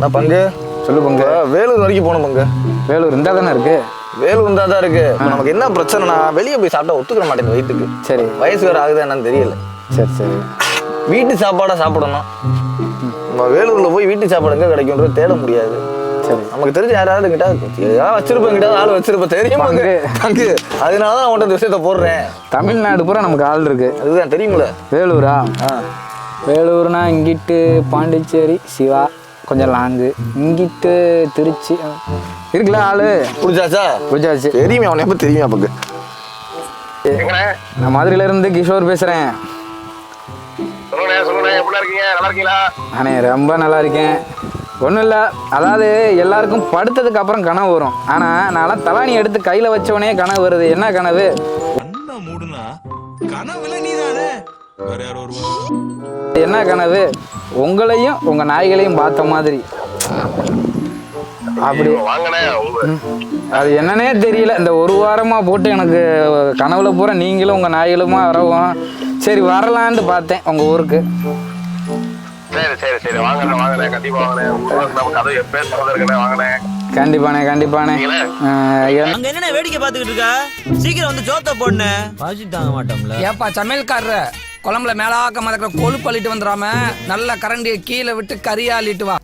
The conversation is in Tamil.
நான் பங்கு. சொல்லு பங்கு. வேலூர் வரைக்கும் போகணும் பங்கு. வேலூர் இருந்தா தானே இருக்கு? வேலூர் இருந்தா தான் இருக்கு. நமக்கு என்ன பிரச்சனைனா வெளியே போய் சாப்பிட்டா ஒத்துக்கிற மாட்டேங்குது வயிற்றுக்கு சரி. வயசு வேற ஆகுதா என்னன்னு தெரியல. சரி சரி. வீட்டு சாப்பாடா சாப்பிடணும். நம்ம வேலூர்ல போய் வீட்டு சாப்பாடு எங்க கிடைக்கும்ன்றது தேட முடியாது. சரி. நமக்கு தெரிஞ்ச யாராவது கிட்ட ஏதாவது வச்சிருப்பேன் கிட்ட ஆள் வச்சிருப்பேன் தெரியும். பங்கு. அதனால தான் உன்ட்ட இந்த விஷயத்த போடுறேன். தமிழ்நாடு பூரா நமக்கு ஆள் இருக்கு. அதுதான் தெரியுங்களே வேலூரா? வேலூர்னா இங்கிட்டு பாண்டிச்சேரி சிவா. கொஞ்சம் லாங்கு. இங்கிட்டு திருச்சி. இருக்குல்ல ஆளு? புடிச்சாச்சா? புரிஞ்சாச்சு தெரியுமே அவனை எப்ப தெரியுமே பங்கு நான் மதுரையில இருந்து கிஷோர் பேசுறேன். சொல்லுண்ணே சொல்லுண்ணே எப்படி இருக்கீங்க? நல்லா இருக்கீங்களா? நானே ரொம்ப நல்லா இருக்கேன். ஒன்றும் இல்லை. அதாவது எல்லாருக்கும் படுத்ததுக்கு அப்புறம் கனவு வரும். ஆனால் நான்லாம் தலானி எடுத்து கையில் வச்சவனே கனவு வருது. என்ன கனவு? கண்ணை மூடுனா கனவுல நீதானே? வேற யாரோ வருவா என்ன கனவு? உங்களையும் உங்கள் நாய்களையும் பார்த்த மாதிரி. அப்படி. உங்க அது என்னன்னே தெரியல. இந்த ஒரு வாரமாக போட்டு எனக்கு கனவுல பூரா நீங்களும் உங்கள் நாய்களுமா வரவும். சரி வரலான்ட்டு பார்த்தேன் உங்கள் ஊருக்கு. சரி சரி சரி. வாங்கண்ணே வாங்கண்ணே. கண்டிப்பா வாங்கண்ணே. உங்களுக்கு நம்ம கதை எப்பே திறந்து இருக்குண்ணே வாங்கண்ணே. கண்டிப்பாண்ணே கண்டிப்பாண்ணே. ஆஹ் என்- அங்க என்ன வேடிக்கை பார்த்துக்கிட்டு இருக்கா? சீக்கிரம் வந்து ஜோத்த மாட்டோம்ல. ஏப்பா சமையல்காரர். குழம்புல மேலாக்க மதக்கிற கொழுப்பு அள்ளிட்டு வந்துடாம நல்ல கரண்டியை கீழே விட்டு கறியா அள்ளிட்டு வா.